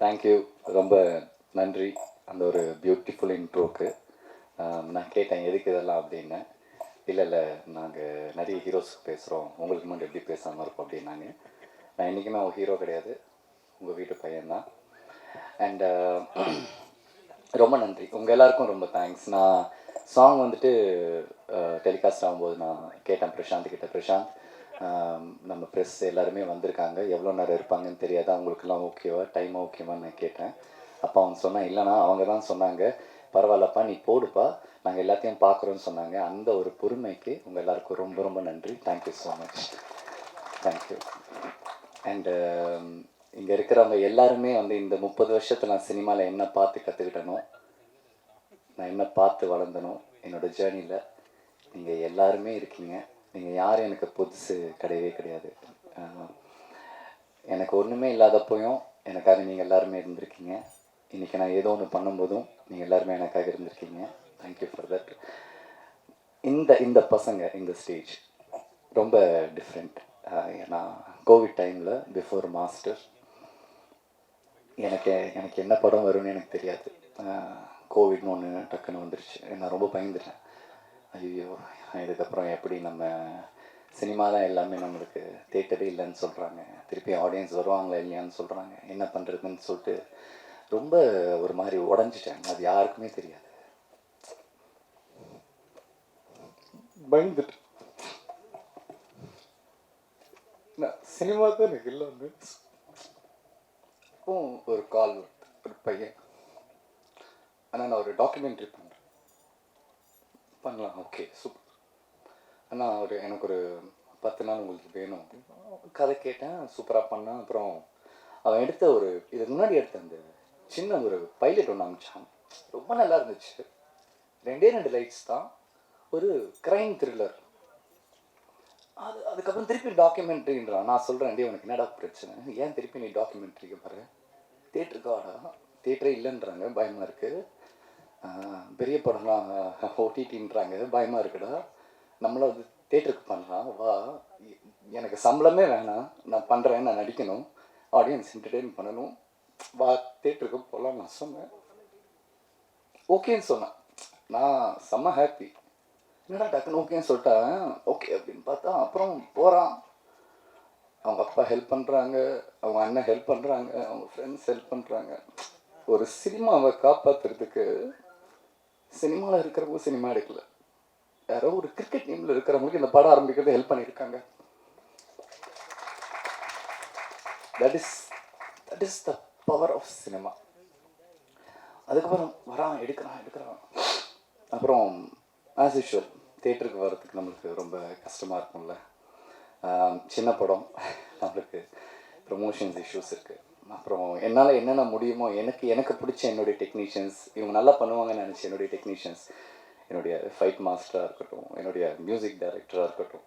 Thank you ரொம்ப நன்றி. அந்த ஒரு பியூட்டிஃபுல் இன்ட்ரோக்கு நான் கேட்டேன் எதுக்கு இதெல்லாம்? அப்படின்னு. இல்லை இல்லை நாங்கள் நிறைய ஹீரோஸ் பேசுகிறோம் உங்களுக்கு மட்டும் எப்படி பேசாமல் இருக்கோம் அப்படின்னாங்க. நான் இன்றைக்கி நான் ஹீரோ கிடையாது. உங்கள் வீட்டு பையன்தான். அண்டு ரொம்ப நன்றி. உங்கள் எல்லாருக்கும் ரொம்ப தேங்க்ஸ் நான் சாங் வந்துட்டு டெலிகாஸ்ட் ஆகும்போது நான் கேட்டேன் பிரசாந்த் கிட்ட. பிரசாந்த் நம்ம ப்ரெஸ் எல்லாருமே வந்திருக்காங்க. எவ்வளோ நேரம் இருப்பாங்கன்னு தெரியாது? அவங்களுக்குலாம் ஓகேவா டைம் ஓகேவான்னு நான் கேட்டேன். அப்போ அவங்க சொன்னால் இல்லைனா அவங்க தான் சொன்னாங்க. பரவாயில்லப்பா நீ போடுப்பா. நாங்கள் எல்லாத்தையும் பார்க்குறோன்னு சொன்னாங்க. அந்த ஒரு பொறுமைக்கு உங்கள் எல்லாருக்கும் ரொம்ப ரொம்ப நன்றி. Thank you so much thank you and இங்கே இருக்கிறவங்க எல்லாருமே வந்து இந்த முப்பது வருஷத்தில் நான் சினிமாவில் என்ன பார்த்து கற்றுக்கிட்டனோ நான் என்ன பார்த்து வளர்ந்தனோ என்னோடய ஜேர்னியில் நீங்கள் எல்லாருமே இருக்கீங்க. நீங்கள் யாரும் எனக்கு புதுசு கிடையவே கிடையாது. எனக்கு ஒன்றுமே இல்லாதப்போயும் எனக்காக நீங்கள் எல்லாருமே இருந்திருக்கீங்க. இன்றைக்கி நான் ஏதோ ஒன்று பண்ணும்போதும் நீங்கள் எல்லாருமே எனக்காக இருந்திருக்கீங்க. தேங்க்யூ ஃபார் தட் இந்த இந்த பசங்க இந்த ஸ்டேஜ் ரொம்ப டிஃப்ரெண்ட் ஏன்னா கோவிட் டைமில் பிஃபோர் மாஸ்டர் எனக்கு எனக்கு என்ன படம் வரும்னு எனக்கு தெரியாது. கோவிட்னு ஒன்று டக்குன்னு வந்துருச்சு. நான் ரொம்ப பயந்துட்டேன். ஐயோ இதுக்கப்புறம் எப்படி நம்ம சினிமா தான் எல்லாமே நம்மளுக்கு தேட்டரே இல்லைன்னு சொல்கிறாங்க திருப்பி ஆடியன்ஸ் வருவாங்களா இல்லையான்னு சொல்கிறாங்க என்ன பண்ணுறதுன்னு சொல்லிட்டு ரொம்ப ஒரு மாதிரி உடஞ்சிட்டேன் அது யாருக்குமே தெரியாது. பயந்துட்டு சினிமா தான் எனக்கு இல்லை வந்து ஒரு கால் வருது. ஒரு பையன். ஆனால் நான் ஒரு டாக்குமெண்ட்ரி பண்ணுறேன் பண்ணலாம். ஓகே சூப்பர் அண்ணா ஒரு எனக்கு ஒரு பத்து நாள் உங்களுக்கு வேணும் அப்படின்னு கதை கேட்டேன் சூப்பராக பண்ணேன் அப்புறம் அவன் எடுத்த ஒரு இதுக்கு முன்னாடி எடுத்த அந்த சின்ன ஒரு பைலட் ஒன்று அமிச்சான் ரொம்ப நல்லா இருந்துச்சு ரெண்டே ரெண்டு லைட்ஸ் தான் ஒரு கிரைம் த்ரில்லர் அது அதுக்கப்புறம் திருப்பி டாக்குமெண்ட்ரின்றான் நான் சொல்கிறேன் டே உனக்கு என்னடா பிரச்சனை ஏன் திருப்பி நீ டாக்குமெண்ட்ரிக்கு பாரு தேட்டருக்கு வாடா தேட்டரே இல்லைன்றாங்க பயமாக இருக்குது பெரிய படம்லாம் ஓடிடின்றாங்க பயமாக இருக்குடா நம்மளும் அது தேட்டருக்கு பண்ணலாம் வா எனக்கு சம்பளமே வேணாம் நான் பண்ணுறேன் நான் நடிக்கணும் ஆடியன்ஸ் என்டர்டெயின் பண்ணணும் வா தேட்டருக்கு போகலாம் நான் சொன்னேன். ஓகேன்னு சொன்னேன். நான் செம்ம ஹாப்பி என்னடா டக்குன்னு ஓகேன்னு சொல்லிட்டேன் ஓகே அப்படின்னு பார்த்தா அப்புறம் போகிறான் அவங்க அப்பா ஹெல்ப் பண்ணுறாங்க அவங்க அண்ணன் ஹெல்ப் பண்ணுறாங்க அவங்க ஃப்ரெண்ட்ஸ் ஹெல்ப் பண்ணுறாங்க ஒரு சினிமாவை காப்பாற்றுறதுக்கு சினிமாவில் இருக்கிறவங்க சினிமா எடுக்கல. யாரோ ஒரு கிரிக்கெட் டீம்ல இருக்கிறவங்களுக்கு இந்த படம் ஆரம்பிக்கிறது ஹெல்ப் பண்ணியிருக்காங்க. That is that is the power of cinema அதுக்கப்புறம் வரான் எடுக்கிறான் எடுக்கிறான். அப்புறம் ஆஸ் யூஷுவல் தேட்டருக்கு வர்றதுக்கு நம்மளுக்கு ரொம்ப கஷ்டமாக இருக்கும்ல. சின்ன படம். நம்மளுக்கு ப்ரொமோஷன்ஸ் இஷ்யூஸ் இருக்குது அப்புறம் என்னால் என்னென்ன முடியுமோ எனக்கு எனக்கு பிடிச்ச என்னுடைய டெக்னீஷியன்ஸ் இவங்க நல்லா பண்ணுவாங்கன்னு நினச்சி என்னுடைய டெக்னீஷியன்ஸ் என்னுடைய ஃபைட் மாஸ்டராக இருக்கட்டும் என்னுடைய மியூசிக் டைரக்டராக இருக்கட்டும்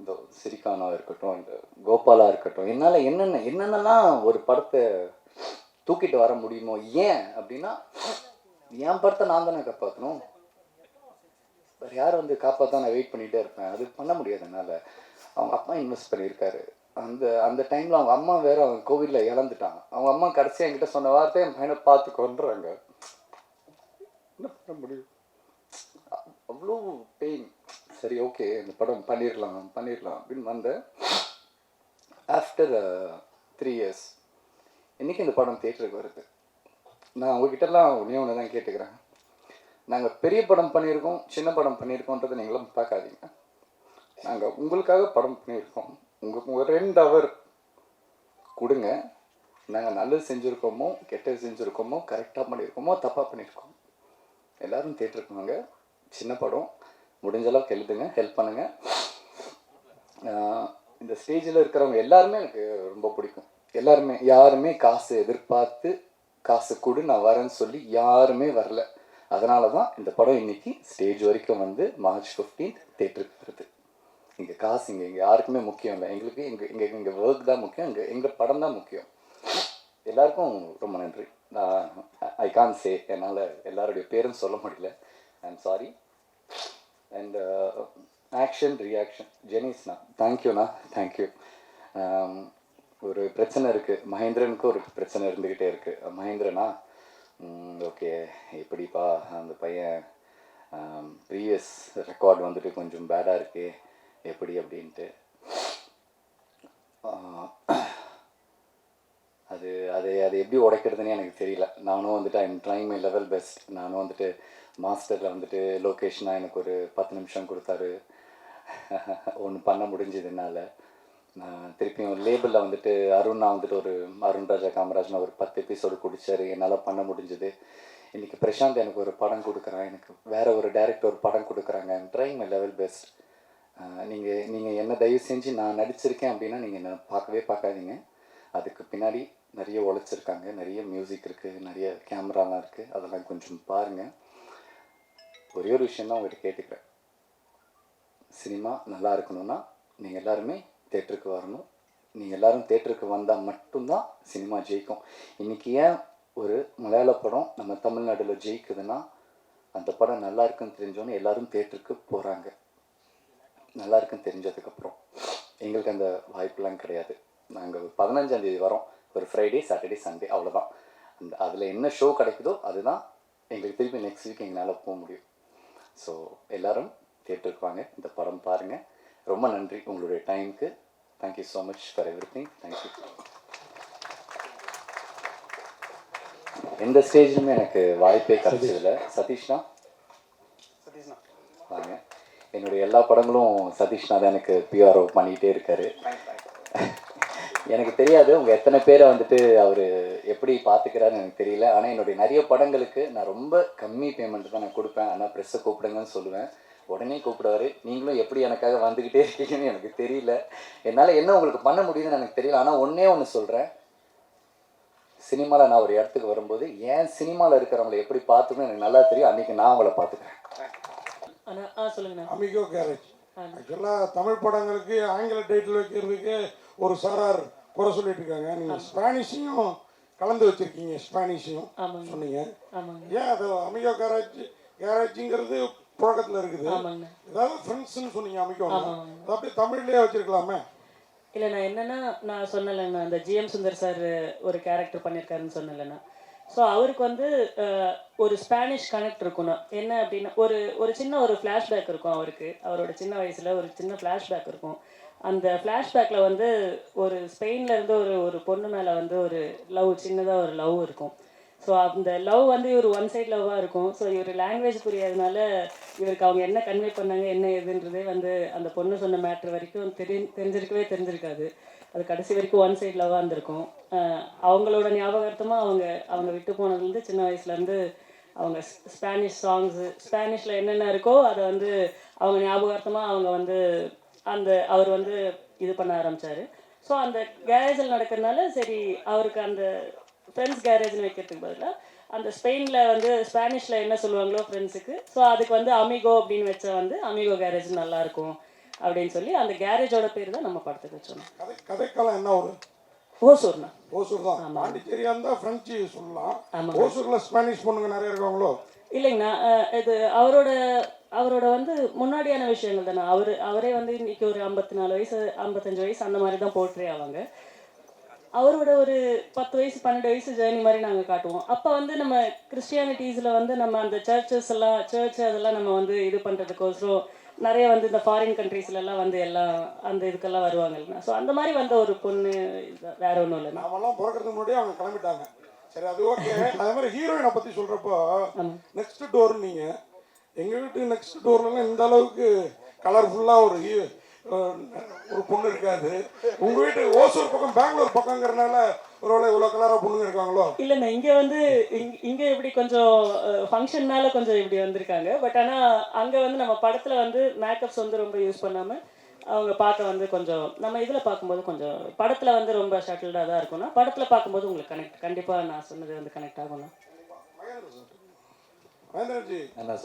இந்த சிரிகானா இருக்கட்டும் இந்த கோபாலா இருக்கட்டும் என்னால் என்னென்ன என்னென்னலாம் ஒரு படத்தை தூக்கிட்டு வர முடியுமோ ஏன் அப்படின்னா என் படத்தை நான் தானே காப்பாற்றணும் வேறு யார் வந்து காப்பாற்ற நான் வெயிட் பண்ணிகிட்டே இருப்பேன். அது பண்ண முடியாது என்னால். அவங்க அப்பா இன்வெஸ்ட் பண்ணியிருக்காரு. அந்த அந்த டைமில் அவங்க அம்மா வேற அவங்க கோவிலில் இழந்துட்டாங்க. அவங்க அம்மா கடைசியாக என்கிட்ட சொன்ன வார்த்தை என் பையனை பார்த்து கொண்டுறாங்க என்ன பண்ண முடியும்? அவ்வளோ பெயின் சரி ஓகே இந்த படம் பண்ணிடலாம் பண்ணிடலாம் அப்படின்னு வந்தேன் ஆஃப்டர் த்ரீ இயர்ஸ் இன்றைக்கி இந்த படம் தேட்டருக்கு வருது. நான் உங்ககிட்டலாம் ஒன்றே ஒன்று தான் கேட்டுக்கிறேன். நாங்கள் பெரிய படம் பண்ணியிருக்கோம் சின்ன படம் பண்ணியிருக்கோன்றதை நீங்களும் பார்க்காதீங்க. நாங்கள் உங்களுக்காக படம் பண்ணியிருக்கோம் உங்களுக்கு ஒரு ரெண்டு ஹவர் கொடுங்க. நாங்கள் நல்லது செஞ்சுருக்கோமோ கெட்டது செஞ்சுருக்கோமோ கரெக்டாக பண்ணியிருக்கோமோ தப்பாக பண்ணியிருக்கோம் எல்லோரும் தேட்டருக்கு வாங்க. சின்ன படம். முடிஞ்ச அளவுக்கு எழுதுங்க ஹெல்ப் பண்ணுங்கள் இந்த ஸ்டேஜில் இருக்கிறவங்க எல்லாருமே எனக்கு ரொம்ப பிடிக்கும். எல்லாருமே யாருமே காசு எதிர்பார்த்து காசு கொடு நான் வரேன்னு சொல்லி யாருமே வரல. அதனால தான் இந்த படம் இன்னைக்கு ஸ்டேஜ் வரைக்கும் வந்து மார்ச் 15th தேட்டருக்கு வருது. இங்கே காசு இங்கே இங்கே யாருக்குமே முக்கியம் இல்லை. எங்களுக்கு எங்கள் இங்கே இங்கே ஒர்க் தான் முக்கியம் இங்கே எங்கள் படம் தான் முக்கியம். எல்லாருக்கும் ரொம்ப நன்றி. நான் ஐ கான் சே என்னால் எல்லாருடைய பேரும் சொல்ல முடியல. I am sorry and action reaction ஜெனிஸ்ண்ணா தேங்க்யூண்ணா தேங்க்யூ ஒரு பிரச்சனை இருக்குது மகேந்திரனுக்கு ஒரு பிரச்சனை இருந்துக்கிட்டே இருக்குது மகேந்திரனா? ஓகே. எப்படிப்பா அந்த பையன் um, ப்ரீவியஸ் ரெக்கார்ட் வந்துட்டு கொஞ்சம் பேடாக இருக்குது எப்படி அப்படின்ட்டு. அது அது அது எப்படி உடைக்கிறதுனே எனக்கு தெரியல. நானும் வந்துட்டு I'm trying my level best நானும் வந்துட்டு மாஸ்டரில் வந்துட்டு லொக்கேஷனாக எனக்கு ஒரு பத்து நிமிஷம் கொடுத்தாரு. ஒன்று பண்ண முடிஞ்சது என்னால். திருப்பியும் லேபிளில் வந்துட்டு அருணா வந்துட்டு ஒரு அருண் ராஜா காமராஜ்னு ஒரு பத்து எபிசோடு குடித்தாரு என்னால் பண்ண முடிஞ்சது. இன்றைக்கி பிரசாந்த் எனக்கு ஒரு படம் கொடுக்குறான். எனக்கு வேறு ஒரு டேரக்டர் ஒரு படம் கொடுக்குறாங்க. I'm trying my level best நீங்கள் நீங்கள் என்ன தயவு செஞ்சு நான் நடிச்சிருக்கேன் அப்படின்னா நீங்கள் என்ன பார்க்கவே பார்க்காதீங்க. அதுக்கு பின்னாடி நிறைய உழைச்சிருக்காங்க நிறைய மியூசிக் இருக்குது நிறைய கேமராலாம் இருக்குது அதெல்லாம் கொஞ்சம் பாருங்கள் ஒரே ஒரு விஷயம் தான் உங்கள்கிட்ட கேட்டுக்கிறேன். சினிமா நல்லா இருக்கணும்னா நீங்கள் எல்லாருமே தேட்டருக்கு வரணும். நீங்கள் எல்லோரும் தேட்டருக்கு வந்தால் மட்டும்தான் சினிமா ஜெயிக்கும். இன்றைக்கி ஏன் ஒரு மலையாள படம் நம்ம தமிழ்நாட்டில் ஜெயிக்குதுன்னா அந்த படம் நல்லா இருக்குன்னு தெரிஞ்சோன்னே எல்லாரும் தேட்டருக்கு போகிறாங்க நல்லா இருக்குன்னு தெரிஞ்சதுக்கப்புறம் எங்களுக்கு அந்த வாய்ப்பெலாம் கிடையாது. நாங்கள் பதினஞ்சாந்தேதி வரோம். ஒரு ஃப்ரைடே சாட்டர்டே சண்டே அவ்வளோதான் அந்த அதில் என்ன ஷோ கிடைக்குதோ அதுதான் எங்களுக்கு திருப்பி நெக்ஸ்ட் வீக் எங்களால் போக முடியும். ஸோ எல்லாரும் தேட்டருக்கு வாங்க இந்த படம் பாருங்கள் ரொம்ப நன்றி உங்களுடைய டைமுக்கு thank you so much for everything thank you எந்த ஸ்டேஜ்லையுமே எனக்கு வாய்ப்பே கிடைச்சதில்ல. சதீஷ்னா? சதீஷ்ண்ணா வாங்க. என்னுடைய எல்லா படங்களும் சதீஷ்னா தான் எனக்கு பிஆர்ஓ பண்ணிகிட்டே இருக்காரு. எனக்கு தெரியாது. உங்கள் எத்தனை பேரை வந்துட்டு அவர் எப்படி பார்த்துக்கிறாருன்னு எனக்கு தெரியல. ஆனால் என்னுடைய நிறைய படங்களுக்கு நான் ரொம்ப கம்மி பேமெண்ட் தான் நான் கொடுப்பேன். ஆனால் ப்ரெஸ்ஸை கூப்பிடுங்கன்னு சொல்லுவேன். உடனே கூப்பிடுவாரு. நீங்களும் எப்படி எனக்காக வந்துக்கிட்டே இருக்கீங்கன்னு எனக்கு தெரியல. என்னால் என்ன உங்களுக்கு பண்ண முடியுதுன்னு எனக்கு தெரியல. ஆனால் ஒன்றே ஒன்று சொல்கிறேன் சினிமாவில் நான் ஒரு இடத்துக்கு வரும்போது ஏன் சினிமாவில் இருக்கிறவங்களை எப்படி பார்த்துக்கணும் எனக்கு நல்லா தெரியும். அன்றைக்கி நான் அவங்கள பார்த்துக்கிறேன். அமிகோ கேரேஜ் ஆக்சுவலாக தமிழ் படங்களுக்கு ஆங்கில டைட்டில் வைக்கிறதுக்கு ஒரு சாரார் குறை சொல்லிட்டு இருக்காங்க நீங்கள் ஸ்பானிஷையும் கலந்து வச்சிருக்கீங்க ஸ்பானிஷையும். சொன்னீங்க. ஏன் அது அமிகோ கேரேஜ் கேரேஜுங்கிறது புழக்கத்தில் இருக்குது? ஏதாவது ஃப்ரெண்ட்ஸ்னு சொன்னீங்க அமிகோ ஆமாம். அது அப்படியே தமிழ்லேயே வச்சிருக்கலாமே? இல்லை நான் என்னன்னா நான் சொன்னலைண்ணா அந்த ஜிஎம் சுந்தர் சார் ஒரு கேரக்டர் பண்ணியிருக்காருன்னு சொன்னலைண்ணா ஸோ அவருக்கு வந்து ஒரு ஸ்பானிஷ் கனெக்ட் இருக்கணும். என்ன அப்படின்னா ஒரு ஒரு சின்ன ஒரு ஃப்ளாஷ்பேக் இருக்கும் அவருக்கு. அவரோட சின்ன வயசில் ஒரு சின்ன ஃப்ளாஷ்பேக் இருக்கும். அந்த ஃப்ளாஷ்பேக்கில் வந்து ஒரு ஸ்பெயினில் இருந்து ஒரு ஒரு பொண்ணு மேலே வந்து ஒரு லவ் சின்னதாக ஒரு லவ் இருக்கும். ஸோ அந்த லவ் வந்து இவர் ஒன் சைட் லவ்வாக இருக்கும். ஸோ இவர் லாங்குவேஜ் புரியாதனால இவருக்கு அவங்க என்ன கன்வே பண்ணாங்க என்ன ஏதுன்றதே வந்து அந்த பொண்ணு சொன்ன மேட்ரு வரைக்கும் தெரி தெரிஞ்சிருக்கவே தெரிஞ்சிருக்காது. அது கடைசி வரைக்கும் ஒன் சைட் லவ்வாக இருந்திருக்கும். அவங்களோட ஞாபகார்த்தமாக அவங்க அவங்க விட்டு போனதுலேருந்து சின்ன வயசுலேருந்து அவங்க ஸ்- ஸ்பானிஷ் சாங்ஸு ஸ்பானிஷில் என்னென்ன இருக்கோ அதை வந்து அவங்க ஞாபகார்த்தமாக அவங்க வந்து அந்த அவர் வந்து இது பண்ண ஆரம்பிச்சாரு. ஸோ அந்த கேரேஜில் நடக்கிறதுனால சரி அவருக்கு அந்த ஃப்ரெண்ட்ஸ் கேரேஜ்னு வைக்கிறதுக்கு பதிலாக அந்த ஸ்பெயினில் வந்து ஸ்பானிஷில் என்ன சொல்லுவாங்களோ ஃப்ரெண்ட்ஸுக்கு ஸோ அதுக்கு வந்து அமிகோ அப்படின்னு வச்சா வந்து அமிகோ கேரேஜ் நல்லாயிருக்கும் அப்படின்னு சொல்லி அந்த கேரேஜோட பேர் தான் நம்ம படத்துக்கு வச்சோம் கதை கதைக்காலம் என்ன ஒரு? ஓசூர்ண்ணா ஓசூர் தான். பாண்டிச்சேரியா இருந்தால் ஃப்ரெஞ்சு சொல்லலாம். ஓசூரில் ஸ்பானிஷ் பொண்ணுங்க நிறைய இருக்காங்களோ? இல்லைங்கண்ணா இது அவரோட அவரோட வந்து முன்னாடியான விஷயங்கள் தானே. அவர் அவரே வந்து இன்னைக்கு ஒரு ஐம்பத்தி நாலு வயசு ஐம்பத்தஞ்சு வயசு அந்த மாதிரி தான் போட்டுறே ஆவாங்க. அவரோட ஒரு பத்து வயசு பன்னெண்டு வயசு ஜேர்னி மாதிரி நாங்கள் காட்டுவோம். அப்போ வந்து நம்ம கிறிஸ்டியானிட்டிஸில் வந்து நம்ம அந்த சர்ச்சஸ் எல்லாம் சர்ச் அதெல்லாம் நம்ம வந்து இது பண்ணுறதுக்கோசரம் நிறைய வந்து இந்த ஃபாரின் கண்ட்ரீஸ்லலாம் வந்து எல்லாம் அந்த இதுக்கெல்லாம் வருவாங்கல்ல. ஸோ அந்த மாதிரி வந்த ஒரு பொண்ணு வேற ஒன்றும் இல்லைண்ணா. நாமெல்லாம் பிறக்கிறதுக்கு முன்னாடியே அவங்க கிளம்பிட்டாங்க. சரி அது ஓகே அதே மாதிரி ஹீரோயினை பற்றி சொல்கிறப்போ நெக்ஸ்ட் டோர் நீங்கள் எங்கள் வீட்டு நெக்ஸ்ட் டோர்லலாம் இந்த அளவுக்கு கலர்ஃபுல்லாக ஒரு ஒரு பொண்ணு இருக்காது. உங்கள் வீட்டு ஓசூர் பக்கம் பெங்களூர் பக்கங்கிறனால ஒருவேளை இவ்வளோ கலராக பொண்ணுங்க இருக்காங்களோ? இல்லைண்ணா இங்கே வந்து இங்க இப்படி கொஞ்சம் ஃபங்க்ஷன்னால கொஞ்சம் இப்படி வந்திருக்காங்க. பட் ஆனால் அங்கே வந்து நம்ம படத்தில் வந்து மேக்கப்ஸ் வந்து ரொம்ப யூஸ் பண்ணாமல் அவங்க பார்க்க வந்து கொஞ்சம் நம்ம இதில் பார்க்கும்போது கொஞ்சம் படத்தில் வந்து ரொம்ப ஷட்டில்டாக தான் இருக்கும்னா படத்தில் பார்க்கும்போது உங்களுக்கு கனெக்ட் கண்டிப்பாக நான் சொன்னது வந்து கனெக்ட் ஆகும்ண்ணா மகேந்திரஜி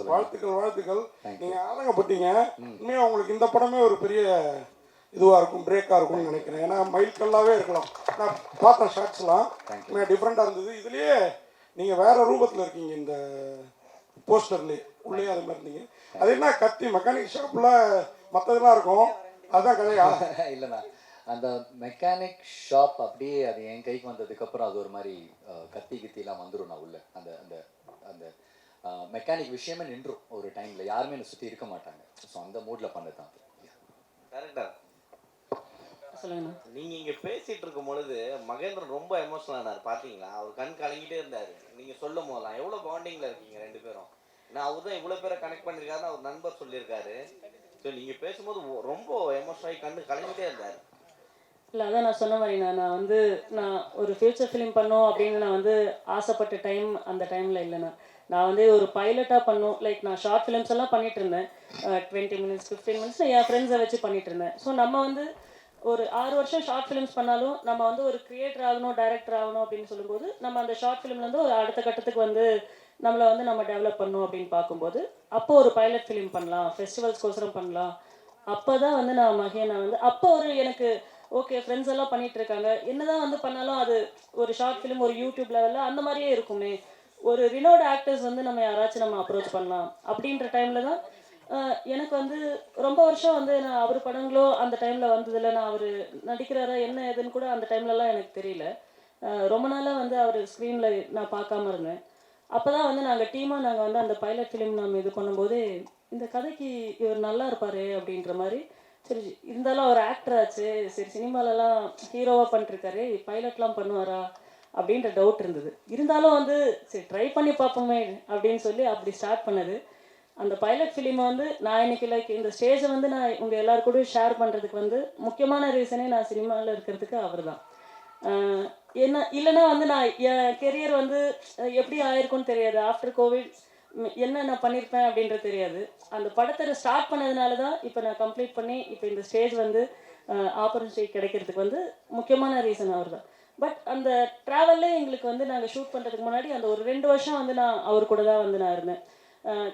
வாழ்த்துக்கள் வாழ்த்துக்கள். நீங்கள் ஆதங்கப்பட்டீங்க. உண்மையாக உங்களுக்கு இந்த படமே ஒரு பெரிய இதுவாக இருக்கும் பிரேக்காக இருக்கும்னு நினைக்கிறேன். ஏன்னா மைல்கல்லாகவே இருக்கலாம். நான் பார்த்தேன் ஷார்ட்ஸ்லாம் டிஃப்ரெண்ட்டாக இருந்தது. இதுலேயே நீங்கள் வேற ரூபத்தில் இருக்கீங்க இந்த போஸ்டர்லேயே உள்ளே அது மாதிரி இருந்தீங்க. அது என்ன கத்தி மெக்கானிக் ஷாப்பில் மற்றதெல்லாம் இருக்கும்? அதுதான் கதையா இல்லைண்ணா. அந்த மெக்கானிக் ஷாப் அப்படியே அது என் கைக்கு வந்ததுக்கப்புறம் அது ஒரு மாதிரி கத்தி கித்திலாம் வந்துடும் நான் உள்ள. அந்த அந்த அந்த மெக்கானிக் விஷயமே நின்றும் ஒரு டைமில் யாருமே என்னை சுற்றி இருக்க மாட்டாங்க. ஸோ அந்த மூடில் பண்ணது தான் அது. கரெக்டா நீங்க இங்க பேசிட்டு இருக்கும் பொழுது மகேந்திரன் ரொம்ப எமோஷனல் ஆனார். பாத்தீங்களா? அவர் கண் கலங்கிட்டே இருந்தாரு. நீங்க சொல்லும் போதெல்லாம் எவ்வளவு பாண்டிங்ல இருக்கீங்க ரெண்டு பேரும்? நான் அவர் தான் இவ்வளவு பேரை கனெக்ட் பண்ணிருக்காருன்னு அவர் நண்பர் சொல்லியிருக்காரு. ஸோ நீங்க பேசும்போது ரொம்ப எமோஷனல் ஆகி கண்டு கலங்கிட்டே இருந்தாரு. இல்லை அதான் நான் சொன்ன மாதிரி நான் நான் வந்து நான் ஒரு ஃபியூச்சர் ஃபிலிம் பண்ணோம் அப்படின்னு நான் வந்து ஆசைப்பட்ட டைம் அந்த டைமில் இல்லைண்ணா நான். வந்து ஒரு பைலட்டாக பண்ணும். லைக் நான் ஷார்ட் ஃபிலிம்ஸ் எல்லாம் பண்ணிட்டு இருந்தேன். டுவெண்ட்டி மினிட்ஸ் ஃபிஃப்டீன் மினிட்ஸ் என் ஃப்ரெண்ட்ஸை வச்சு பண்ணிட்டு இருந்தேன். ஸோ நம்ம வந்து ஒரு ஆறு வருஷம் ஷார்ட் ஃபிலிம்ஸ் பண்ணாலும் நம்ம வந்து ஒரு கிரியேட்டர் ஆகணும் டைரக்டர் ஆகணும் அப்படின்னு சொல்லும்போது நம்ம அந்த ஷார்ட் ஃபிலிம்லேருந்து ஒரு அடுத்த கட்டத்துக்கு வந்து நம்மளை வந்து நம்ம டெவலப் பண்ணோம் அப்படின்னு பார்க்கும்போது அப்போ ஒரு பைலட் ஃபிலிம் பண்ணலாம் ஃபெஸ்டிவல்ஸ்க்கோசரம் பண்ணலாம். அப்போ தான் வந்து நான் மகேனா வந்து அப்போ ஒரு எனக்கு ஓகே ஃப்ரெண்ட்ஸ் எல்லாம் பண்ணிட்டு இருக்காங்க. என்னதான் வந்து பண்ணாலும் அது ஒரு ஷார்ட் ஃபிலிம் ஒரு யூடியூப் லெவலில் அந்த மாதிரியே இருக்குமே. ஒரு ரினோட் ஆக்டர்ஸ் வந்து நம்ம யாராச்சும் நம்ம அப்ரோச் பண்ணலாம். அப்படின்ற டைம்ல தான் எனக்கு வந்து ரொம்ப வருஷம் வந்து நான் அவர் படங்களோ அந்த டைமில் வந்ததில்ல. நான் அவர் நடிக்கிறாரா என்ன ஏதுன்னு கூட அந்த டைம்லலாம் எனக்கு தெரியல. ரொம்ப நாளாக வந்து அவர் ஸ்க்ரீனில் நான் பார்க்காம இருந்தேன். அப்போ தான் வந்து நாங்கள் டீமாக நாங்கள் வந்து அந்த பைலட் ஃபிலிம் நம்ம இது பண்ணும்போது இந்த கதைக்கு இவர் நல்லா இருப்பார் அப்படின்ற மாதிரி சரி இருந்தாலும் அவர் ஆக்டர் ஆச்சு சரி சினிமாலலாம் ஹீரோவாக பண்ணிருக்காரு பைலட்லாம் பண்ணுவாரா அப்படின்ற டவுட் இருந்தது. இருந்தாலும் வந்து சரி ட்ரை பண்ணி பார்ப்போமே அப்படின்னு சொல்லி அப்படி ஸ்டார்ட் பண்ணது. அந்த பைலட் ஃபிலிமை வந்து நான் இன்னைக்கு லைக் இந்த ஸ்டேஜை வந்து நான் உங்கள் எல்லாரு கூடயும் ஷேர் பண்ணுறதுக்கு வந்து முக்கியமான ரீசனே நான் சினிமாவில் இருக்கிறதுக்கு அவர் தான் என்ன இல்லைன்னா வந்து நான் என் கெரியர் வந்து எப்படி ஆயிருக்கும்னு தெரியாது. ஆஃப்டர் கோவிட் என்ன நான் பண்ணியிருப்பேன் அப்படின்றது தெரியாது. அந்த படத்தை ஸ்டார்ட் பண்ணதுனால தான் இப்போ நான் கம்ப்ளீட் பண்ணி இப்போ இந்த ஸ்டேஜ் வந்து ஆப்பர்ச்சுனிட்டி கிடைக்கிறதுக்கு வந்து முக்கியமான ரீசன் அவர் தான் பட் அந்த ட்ராவல்லே எங்களுக்கு வந்து நாங்கள் ஷூட் பண்ணுறதுக்கு முன்னாடி அந்த ஒரு ரெண்டு வருஷம் வந்து நான் அவர் கூட தான் வந்து நான் இருந்தேன்.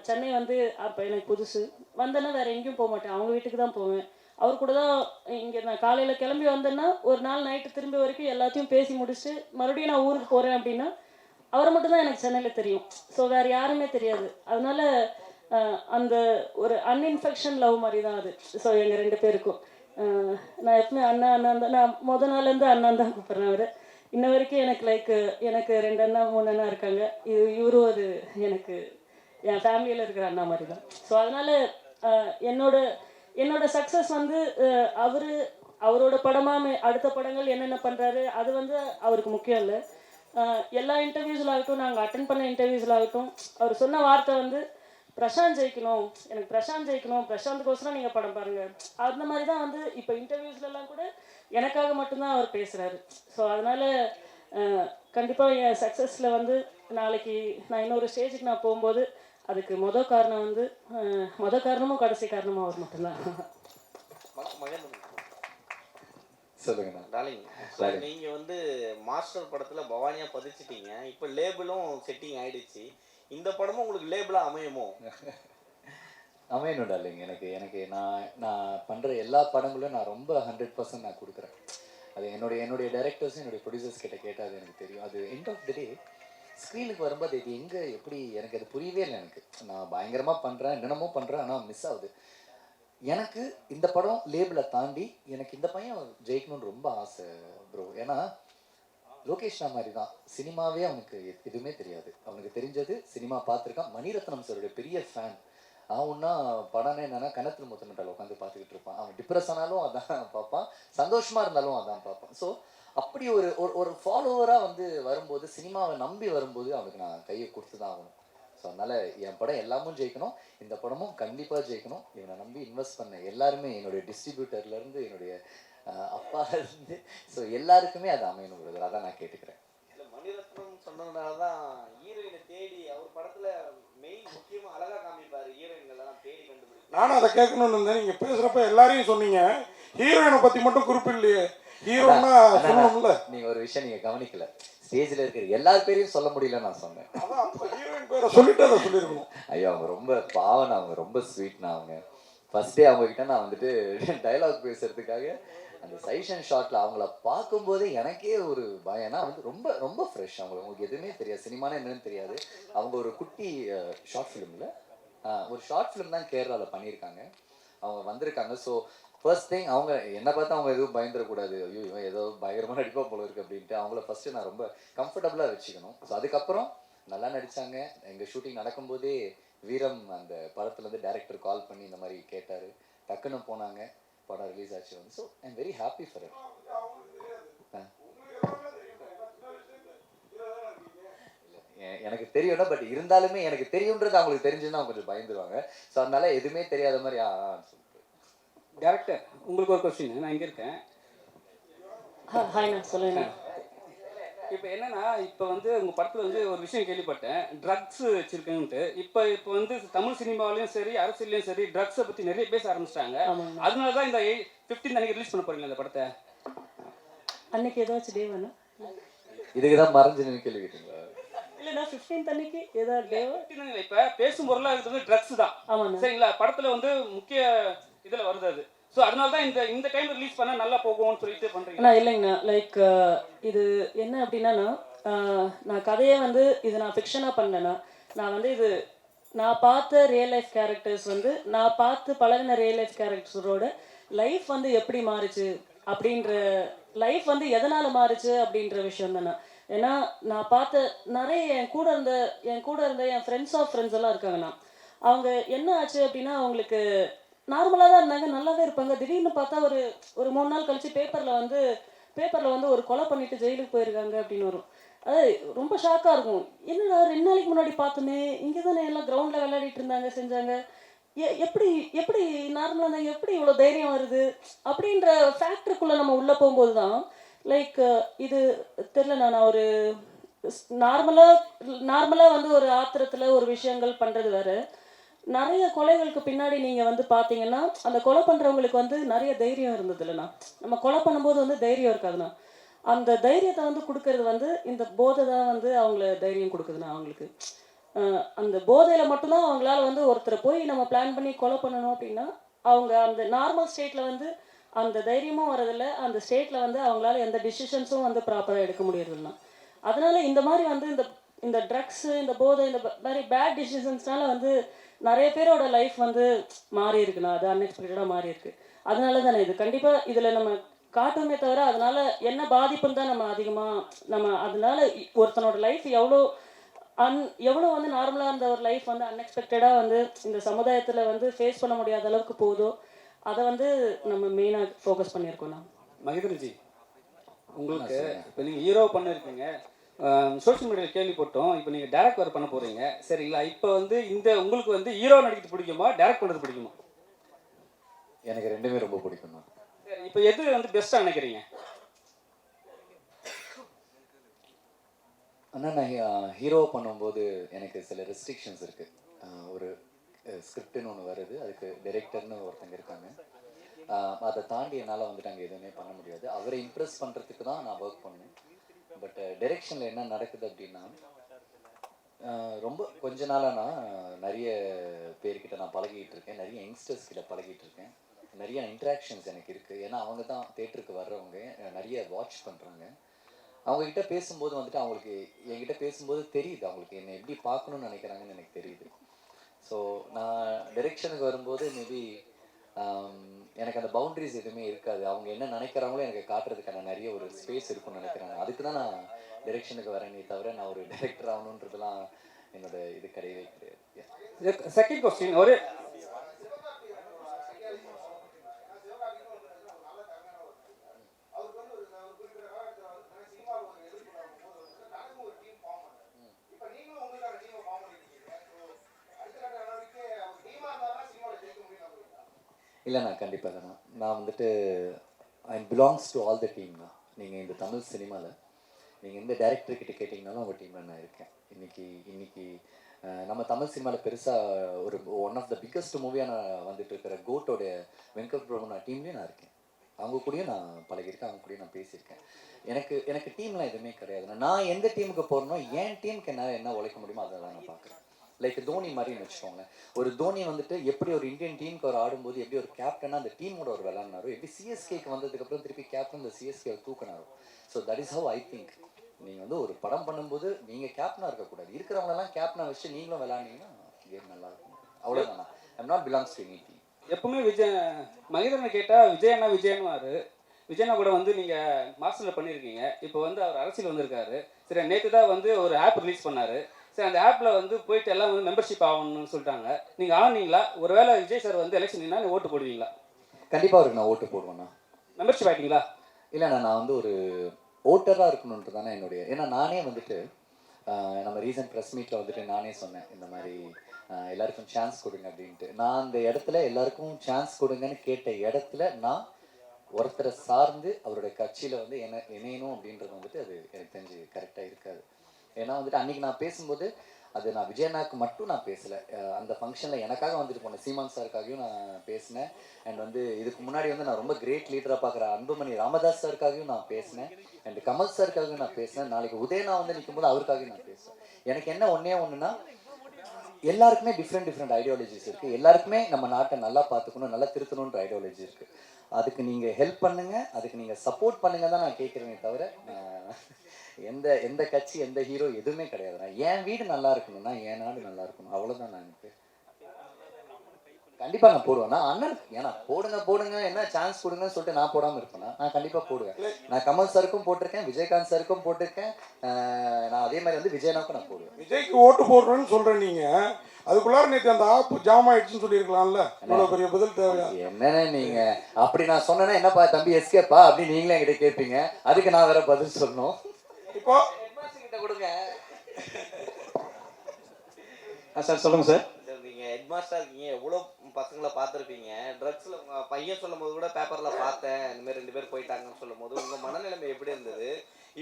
சென்னை வந்து அப்போ எனக்கு புதுசு. வந்தேன்னா வேறு எங்கேயும் போக மாட்டேன். அவங்க வீட்டுக்கு தான் போவேன். அவர் கூட தான் இங்கே நான் காலையில் கிளம்பி வந்தேன்னா ஒரு நாள் நைட்டு திரும்பி வரைக்கும் எல்லாத்தையும் பேசி முடிச்சுட்டு மறுபடியும் நான் ஊருக்கு போகிறேன் அப்படின்னா அவரை மட்டும்தான் எனக்கு சென்னையில் தெரியும். ஸோ வேறு யாருமே தெரியாது. அதனால அந்த ஒரு அன்இன்ஃபெக்ஷன் லவ் மாதிரி தான் அது. ஸோ எங்கள் ரெண்டு பேருக்கும். நான் எப்பவுமே அண்ணா அண்ணா தான். நான் முத நாள்லேருந்து அண்ணன் தான் கூப்பிட்றேன் அவர். இன்ன வரைக்கும் எனக்கு லைக் எனக்கு ரெண்டு அண்ணா மூணு அண்ணா இருக்காங்க. இது இவரும் ஒரு எனக்கு என் ஃபேமிலியில் இருக்கிற அண்ணா மாதிரி தான் ஸோ அதனால் என்னோட என்னோட சக்ஸஸ் வந்து அவர் அவரு அவரோட படமாக அடுத்த படங்கள் என்னென்ன பண்ணுறாரு அது வந்து அவருக்கு முக்கியம் இல்லை. எல்லா இன்டர்வியூஸில் ஆகட்டும் நாங்கள் அட்டன் பண்ண இன்டர்வியூஸில் ஆகட்டும் அவர் சொன்ன வார்த்தை வந்து பிரசாந்த் ஜெயிக்கணும் எனக்கு பிரசாந்த் ஜெயிக்கணும் பிரசாந்த்கோசரம் நீங்கள் படம் பாருங்கள் அந்த மாதிரி தான் வந்து இப்போ இன்டர்வியூஸ்லலாம் கூட எனக்காக மட்டும்தான் அவர் பேசுகிறாரு ஸோ அதனால் கண்டிப்பாக என் சக்ஸஸில் வந்து நாளைக்கு நான் இன்னொரு ஸ்டேஜுக்கு நான் போகும்போது அதுக்கு மொதல் காரணம் வந்து மொதல் காரணமும் கடைசி காரணமும் அவர் மட்டும்தான். சொல்லுங்கண்ணா நீங்க வந்து மாஸ்டர் படத்துல பவானியா பதிச்சிட்டீங்க. இப்போ லேபிளும் செட்டிங் ஆயிடுச்சு. இந்த படமும் உங்களுக்கு லேபிளா அமையுமோ? அமையணும் டார்லிங் எனக்கு எனக்கு நான் நான் பண்ணுற எல்லா படங்களும் நான் ரொம்ப ஹண்ட்ரட் பர்சன்ட் நான் கொடுக்குறேன். அது என்னுடைய என்னுடைய டைரக்டர்ஸும் என்னுடைய ப்ரொடியூசர்ஸ் கிட்ட கேட்டால் அது எனக்கு தெரியும். அது எண்ட் ஆஃப் த டே ஸ்க்ரீனுக்கு வரும்போது இது எங்கே எப்படி எனக்கு அது புரியவே இல்லை எனக்கு. நான் பயங்கரமாக பண்ணுறேன் என்னென்னமோ பண்ணுறேன் ஆனால் மிஸ் ஆகுது. எனக்கு இந்த படம் லேபிளை தாண்டி எனக்கு இந்த பையன் ஜெயிக்கணும்னு ரொம்ப ஆசை ப்ரோ ஏன்னா லோகேஷ் மாதிரி தான் சினிமாவே அவனுக்கு எதுவுமே தெரியாது. அவனுக்கு தெரிஞ்சது சினிமா பார்த்துருக்கான். மணிரத்னம் சாருடைய பெரிய ஃபேன் அவன்னா படம்னா என்னன்னா கணத்தில் முத்தமிட்டால் உட்காந்து பார்த்துக்கிட்டு இருப்பான். அவன் டிப்ரெஸ் ஆனாலும் அதான் பார்ப்பான். சந்தோஷமா இருந்தாலும் அதான் பார்ப்பான். ஸோ அப்படி ஒரு ஒரு ஒரு ஃபாலோவராக வந்து வரும்போது சினிமாவை நம்பி வரும்போது அவனுக்கு நான் கையை கொடுத்து தான் ஆகணும். ஸோ அதனால என் படம் எல்லாமும் ஜெயிக்கணும். இந்த படமும் கண்டிப்பாக ஜெயிக்கணும். இவனை நம்பி இன்வெஸ்ட் பண்ண எல்லாருமே என்னுடைய இருந்து என்னுடைய அஹ், அப்பால இருந்து. ஸோ எல்லாருக்குமே அது அமையணும் brother. அதான் நான் கேட்டுக்கிறேன். மணிரத்னம் சொன்னதுனால தான் ஹீரோயினை தேடி அவர் படத்துல மெயின் முக்கியமா அழகா காமிப்பாரு ஹீரோயின்கள் எல்லாம் தேடி கண்டுபிடிச்சு. நானும் அதை கேட்கணும்னு இருந்தேன். நீங்க பேசுறப்ப எல்லாரையும் சொன்னீங்க. ஹீரோயினை பத்தி மட்டும் குறிப்பிடலையே ஹீரோனா சொல்லணும்ல நீங்க ஒரு விஷயம் நீங்க கவனிக்கல. ஸ்டேஜ்ல இருக்கிற எல்லார் பேரையும் சொல்ல முடியல நான் சொன்னேன். ஹீரோயின் பேரை சொல்லிட்டு அதை சொல்லியிருக்கணும் ஐயோ அவங்க ரொம்ப பாவம் அவங்க ரொம்ப ஸ்வீட்னா அவங்க. ஃபர்ஸ்ட் டே அவங்க கிட்ட நான் வந்துட்டு டைலாக் பேசுறதுக்காக அந்த சைஷன் ஷாட்ல அவங்கள பார்க்கும்போதே எனக்கே ஒரு பயம். ஏன்னா வந்து ரொம்ப ரொம்ப ஃப்ரெஷ் அவங்க உங்களுக்கு எதுவுமே தெரியாது. சினிமானா என்னன்னு தெரியாது. அவங்க ஒரு குட்டி ஷார்ட் ஃபிலிமில் ஒரு ஷார்ட் ஃபிலிம் தான் கேரளாவில் பண்ணியிருக்காங்க. அவங்க வந்திருக்காங்க. ஸோ ஃபர்ஸ்ட் திங் அவங்க என்ன பார்த்தா அவங்க எதுவும் பயந்துடக்கூடாது. ஐயோ இவன் ஏதோ பயங்கரமாக நடிப்பா போல இருக்கு அப்படின்ட்டு அவங்கள ஃபர்ஸ்ட் நான் ரொம்ப கம்ஃபர்டபுளாக வச்சுக்கணும் ஸோ அதுக்கப்புறம் நல்லா நடித்தாங்க எங்கள் ஷூட்டிங் நடக்கும்போதே வீரம் அந்த படத்துலேருந்து டேரக்டர் கால் பண்ணி இந்த மாதிரி கேட்டார். டக்குன்னு போனாங்க. படம் ரிலீஸ் ஆச்சு. வந்து so I'm very happy for it எனக்கு தெரியும்னா பட் இருந்தாலுமே எனக்கு தெரியுன்றது அவங்களுக்கு தெரிஞ்சுன்னா அவங்க கொஞ்சம் பயந்துருவாங்க. ஸோ அதனால எதுவுமே தெரியாத மாதிரி டேரக்டர் உங்களுக்கு ஒரு கொஸ்டின் நான் இங்கே இருக்கேன். ஹாய்ண்ணா சொல்லுங்கண்ணா இப்போ என்னன்னா இப்போ வந்து உங்கள் படத்தில் வந்து ஒரு விஷயம் கேள்விப்பட்டேன். ட்ரக்ஸ் வச்சிருக்கேன்ட்டு. இப்போ இப்போ வந்து தமிழ் சினிமாவிலையும் சரி அரசியல்லையும் சரி ட்ரக்ஸை பற்றி நிறைய பேச ஆரம்பிச்சிட்டாங்க. அதனால தான் இந்த ஃபிஃப்டீன் அன்னைக்கு ரிலீஸ் பண்ண போறீங்களா இந்த படத்தை? அன்னைக்கு ஏதாச்சும் டே வேணா. இதுக்கு தான் மறைஞ்சு நின்று கேள்வி கேட்டீங்களா? இல்லைண்ணா ஃபிஃப்டீன்த் அன்னைக்கு ஏதாவது டேவா இப்போ பேசும் பொருளாக இருக்கிறது வந்து ட்ரக்ஸ் தான். சரிங்களா? படத்தில் வந்து முக்கிய இதில் வருது அது. ஸோ அதனால தான் இந்த இந்த டைம் ரிலீஸ் பண்ணால் நல்லா போகும்னு சொல்லிட்டு பண்ணுறீங்க அண்ணா இல்லைங்கண்ணா லைக் இது என்ன அப்படின்னா நான் கதையை வந்து இது நான் ஃபிக்ஷனாக பண்ணேன்னா நான் வந்து இது நான் பார்த்த ரியல் லைஃப் கேரக்டர்ஸ் வந்து நான் பார்த்து பழகின ரியல் லைஃப் கேரக்டர்ஸோட லைஃப் வந்து எப்படி மாறுச்சு அப்படின்ற லைஃப் வந்து எதனால் மாறுச்சு அப்படின்ற விஷயம் தானே ஏன்னா நான் பார்த்த நிறைய என் கூட இருந்த என் கூட இருந்த என் ஃப்ரெண்ட்ஸ் ஆஃப் ஃப்ரெண்ட்ஸ் எல்லாம் இருக்காங்கண்ணா. அவங்க என்ன ஆச்சு அப்படின்னா அவங்களுக்கு நார்மலாக தான் இருந்தாங்க நல்லாவே இருப்பாங்க. திடீர்னு பார்த்தா ஒரு ஒரு மூணு நாள் கழிச்சு பேப்பரில் வந்து பேப்பரில் வந்து ஒரு கொலை பண்ணிட்டு ஜெயிலுக்கு போயிருக்காங்க அப்படின்னு வரும். அது ரொம்ப ஷாக்காக இருக்கும். என்னடா ரெண்டு நாளைக்கு முன்னாடி பார்த்தோமே இங்கே தானே எல்லாம் கிரவுண்டில் விளையாடிட்டு இருந்தாங்க செஞ்சாங்க. எ- எப்படி எப்படி நார்மலாக இருந்தாங்க எப்படி இவ்வளோ தைரியம் வருது? அப்படின்ற ஃபேக்டருக்குள்ளே நம்ம உள்ளே போகும்போது தான் லைக் இது தெரில நான் ஒரு நார்மலாக நார்மலாக வந்து ஒரு ஆத்திரத்தில் ஒரு விஷயங்கள் பண்ணுறது வேறு. நிறைய கொலைகளுக்கு பின்னாடி நீங்கள் வந்து பார்த்தீங்கன்னா அந்த கொலை பண்ணுறவங்களுக்கு வந்து நிறைய தைரியம் இருந்தது இல்லைண்ணா. நம்ம கொலை பண்ணும்போது வந்து தைரியம் இருக்காதுண்ணா. அந்த தைரியத்தை வந்து கொடுக்கறது வந்து இந்த போதை தான் வந்து அவங்கள தைரியம் கொடுக்குதுண்ணா அவங்களுக்கு. அந்த போதையில் மட்டும்தான் அவங்களால வந்து ஒருத்தரை போய் நம்ம பிளான் பண்ணி கொலை பண்ணணும் அப்படின்னா அவங்க அந்த நார்மல் ஸ்டேட்டில் வந்து அந்த தைரியமும் வரதில்ல அந்த ஸ்டேட்டில் வந்து அவங்களால எந்த டிசிஷன்ஸும் வந்து ப்ராப்பராக எடுக்க முடியறதில்ல அதனால இந்த மாதிரி வந்து இந்த இந்த ட்ரக்ஸு இந்த போதை இந்த மாதிரி பேட் டிசிஷன்ஸ்னால வந்து நிறைய பேரோட லைஃப் வந்து மாறி இருக்குண்ணா. அது அன்எக்ஸ்பெக்டடாக மாறி இருக்கு. அதனால தானே இது? கண்டிப்பாக இதில் நம்ம காட்டுமே தவிர அதனால என்ன பாதிப்புன்னு தான் நம்ம அதிகமாக நம்ம அதனால ஒருத்தனோட லைஃப் எவ்வளோ அன் எவ்வளோ வந்து நார்மலாக இருந்த ஒரு லைஃப் வந்து அன்எக்ஸ்பெக்டடாக வந்து இந்த சமுதாயத்தில் வந்து ஃபேஸ் பண்ண முடியாத அளவுக்கு போதோ அதை வந்து நம்ம மெயினாக ஃபோக்கஸ் பண்ணியிருக்கோம் நான் மகேந்திரஜி உங்களுக்கு இப்போ நீங்கள் ஹீரோ பண்ணிருக்கீங்க. சோஷியல் மீடியாவில் கேள்விப்பட்டோம். இப்போ நீங்கள் டேரக்ட் வேறு பண்ண போகிறீங்க சரிங்களா? இப்போ வந்து இந்த உங்களுக்கு வந்து ஹீரோ நடிக்கிறது பிடிக்குமா? டேரக்ட் பண்ணுறது பிடிக்குமா? எனக்கு ரெண்டுமே ரொம்ப பிடிக்கும் தான் சரி இப்போ எது வந்து பெஸ்ட்டாக நினைக்கிறீங்க? ஆனால் நான் ஹீரோ பண்ணும்போது எனக்கு சில ரெஸ்ட்ரிக்ஷன்ஸ் இருக்குது ஒரு ஸ்கிரிப்டுன்னு ஒன்று வருது. அதுக்கு டைரக்டர்னு ஒருத்தங்க இருக்காங்க. அதை தாண்டி என்னால் வந்துட்டு அங்கே எதுவுமே பண்ண முடியாது. அவரை இம்ப்ரெஸ் பண்ணுறதுக்கு தான் நான் ஒர்க் பண்ணேன். பட் டைரெக்ஷனில் uh, என்ன நடக்குது அப்படின்னா ரொம்ப கொஞ்ச நாளாக நான் நிறைய பேர்கிட்ட நான் பழகிட்டு இருக்கேன். நிறைய யங்ஸ்டர்ஸ் கிட்ட பழகிட்டு இருக்கேன். நிறைய இன்ட்ராக்ஷன்ஸ் எனக்கு இருக்குது ஏன்னா அவங்க தான் தேட்டருக்கு வர்றவங்க. நிறைய வாட்ச் பண்ணுறாங்க அவங்கக்கிட்ட பேசும்போது வந்துட்டு அவங்களுக்கு என்கிட்ட பேசும்போது தெரியுது. அவங்களுக்கு என்னை எப்படி பார்க்கணும்னு நினைக்கிறாங்கன்னு எனக்கு தெரியுது. ஸோ நான் டைரெக்ஷனுக்கு வரும்போது மேபி எனக்கு அந்த பவுண்டரிஸ் எதுவுமே இருக்காது. அவங்க என்ன நினைக்கிறாங்களோ எனக்கு காட்டுறதுக்கான நிறைய ஒரு ஸ்பேஸ் இருக்கும்னு நினைக்கிறாங்க அதுக்கு தான் நான் டைரெக்ஷனுக்கு வரேனே தவிர நான் ஒரு டைரக்டர் ஆகணுன்றதுலாம் என்னோட இது கிடையவே கிடையாது. செகண்ட் கொஸ்டின் ஒரு இல்லைண்ணா கண்டிப்பாக நான். நான் வந்துட்டு I belongs to all the டீம்ண்ணா நீங்கள் இந்த தமிழ் சினிமாவில் நீங்கள் எந்த டேரக்டர்கிட்ட கேட்டிங்கனாலும் அவங்க டீமில் நான் இருக்கேன். இன்னைக்கு இன்னைக்கு நம்ம தமிழ் சினிமாவில் பெருசாக ஒரு ஒன் ஆஃப் த பிக்கஸ்ட் மூவியாக நான் வந்துட்டு இருக்கிற கோட்டோடைய வெங்கட் பிரபு டீம்லேயும் நான் இருக்கேன். அவங்க கூடயும் நான் பழகியிருக்கேன் அவங்க கூடயும் நான் பேசியிருக்கேன். எனக்கு எனக்கு டீம்லாம் எதுவுமே கிடையாது. நான் எந்த டீமுக்கு போகிறனோ என் டீமுக்கு என்னால் என்ன உழைக்க முடியுமோ அதை நான் பார்க்குறேன். லைக் தோனி மாதிரின்னு வச்சுக்கோங்களேன். ஒரு தோனி வந்துட்டு எப்படி ஒரு இந்தியன் டீமுக்கு அவர் ஆடும்போது எப்படி ஒரு கேப்டனாக அந்த டீமோட ஒரு விளாட்னாரோ எப்படி சிஎஸ்கேக்கு வந்ததுக்கப்புறம் திருப்பி கேப்டன் இந்த CSK தூக்கினாரோ. So that is how I think நீங்கள் வந்து ஒரு படம் பண்ணும்போது நீங்கள் கேப்டனாக இருக்கக்கூடாது. இருக்கிறவங்களெல்லாம் கேப்டனாக வச்சு நீங்களும் விளாண்டீங்கன்னா கேம் நல்லா இருக்கும். அவ்வளோதானா I'm not belongs to any team எப்பவுமே விஜய் மகேந்திரனை கேட்டால் விஜயண்ணா விஜயன்வாரு விஜயண்ணா கூட வந்து நீங்கள் மாஸ்டரில் பண்ணியிருக்கீங்க. இப்போ வந்து அவர் அரசியல் வந்திருக்காரு. சரி நேற்று தான் வந்து ஒரு ஆப் ரிலீஸ் பண்ணார். சரி அந்த ஆப்பில் வந்து போயிட்டு எல்லாம் வந்து மெம்பர்ஷிப் ஆகணும்னு சொல்லிட்டாங்க. நீங்கள் ஆனீங்களா? ஒருவேளை விஜய் சார் வந்து எலெக்ஷன் நின்னா ஓட்டு போடுவீங்களா? கண்டிப்பாக அவருக்கு நான் ஓட்டு போடுவேண்ணா மெம்பர்ஷிப் ஆகிட்டீங்களா இல்லைண்ணா நான் வந்து ஒரு ஓட்டராக இருக்கணுன்றது தானே என்னுடைய. ஏன்னா நானே வந்துட்டு நம்ம ரீசன்ட் ப்ரெஸ் மீட்டில் வந்துட்டு நானே சொன்னேன் இந்த மாதிரி எல்லாருக்கும் சான்ஸ் கொடுங்க அப்படின்ட்டு. நான் அந்த இடத்துல எல்லாருக்கும் சான்ஸ் கொடுங்கன்னு கேட்ட இடத்துல நான் ஒருத்தரை சார்ந்து அவருடைய கட்சியில் வந்து என்ன இணையணும் அப்படின்றது வந்துட்டு அது எனக்கு தெரிஞ்சு கரெக்டாக இருக்காது. ஏன்னா வந்துட்டு அன்னைக்கு நான் பேசும்போது அது நான் விஜயனாக்கு மட்டும் நான் பேசலை. அந்த ஃபங்க்ஷனில் எனக்காக வந்துட்டு போனேன் சீமான் சாருக்காகவும் நான் பேசினேன். அண்ட் வந்து இதுக்கு முன்னாடி வந்து நான் ரொம்ப கிரேட் லீடராக பார்க்குற அன்புமணி ராமதாஸ் சாருக்காகவும் நான் பேசினேன். அண்ட் கமல் சாருக்காகவும் நான் பேசினேன். நாளைக்கு உதயனா வந்து நிற்கும்போது அவருக்காகவும் நான் பேசுவேன். எனக்கு என்ன ஒன்றே ஒன்றுனா எல்லாருக்குமே டிஃப்ரெண்ட் டிஃப்ரெண்ட் ஐடியாலஜிஸ் இருக்குது எல்லாருக்குமே நம்ம நாட்டை நல்லா பார்த்துக்கணும் நல்லா திருத்தணுன்ற ஐடியாலஜி இருக்குது அதுக்கு நீங்கள் ஹெல்ப் பண்ணுங்கள் அதுக்கு நீங்கள் சப்போர்ட் பண்ணுங்கள் தான் நான் கேட்குறேனே தவிர எந்த எந்த கட்சி எந்த ஹீரோ எதுவுமே கிடையாது. நான் என் வீடு நல்லா இருக்கணும்னா என் நாடு நல்லா இருக்கணும். அவ்வளோதான் நான் எனக்கு கண்டிப்பாக நான் போடுவேன். நான் அண்ணன். ஏன்னா போடுங்க போடுங்க என்ன சான்ஸ் கொடுங்கன்னு சொல்லிட்டு நான் போடாமல் இருப்பேனா? நான் கண்டிப்பாக போடுவேன். நான் கமல் சாருக்கும் போட்டிருக்கேன் விஜயகாந்த் சாருக்கும் போட்டிருக்கேன். நான் அதே மாதிரி வந்து விஜயனாக்கும் நான் போடுவேன். விஜய்க்கு ஓட்டு போடுறேன்னு சொல்ற நீங்க. அதுக்குள்ளார நேற்று அந்த ஆப் ஜாம் ஆயிடுச்சுன்னு சொல்லியிருக்கலாம்ல. இவ்வளவு பெரிய பதில் தேவையா? என்னன்னு நீங்க? அப்படி நான் சொன்னேன்னா என்னப்பா தம்பி எஸ்கேப்பா அப்படி நீங்களே என்கிட்ட கேட்பீங்க. அதுக்கு நான் வேற பதில் சொல்லணும். இப்போ கிட்ட கொடுங்க. சார் சொல்லுங்கள் சார். சார் நீங்க ஹெட் மாஸ்டர் இருக்கீங்க. எவ்வளோ பசங்களை பார்த்துருப்பீங்க? ட்ரக்ஸ்ல பையன் சொல்லும் போது கூட பேப்பர்ல பார்த்தேன். இந்த மாதிரி ரெண்டு பேர் போயிட்டாங்கன்னு சொல்லும் போது உங்க மனநிலைமை எப்படி இருந்தது?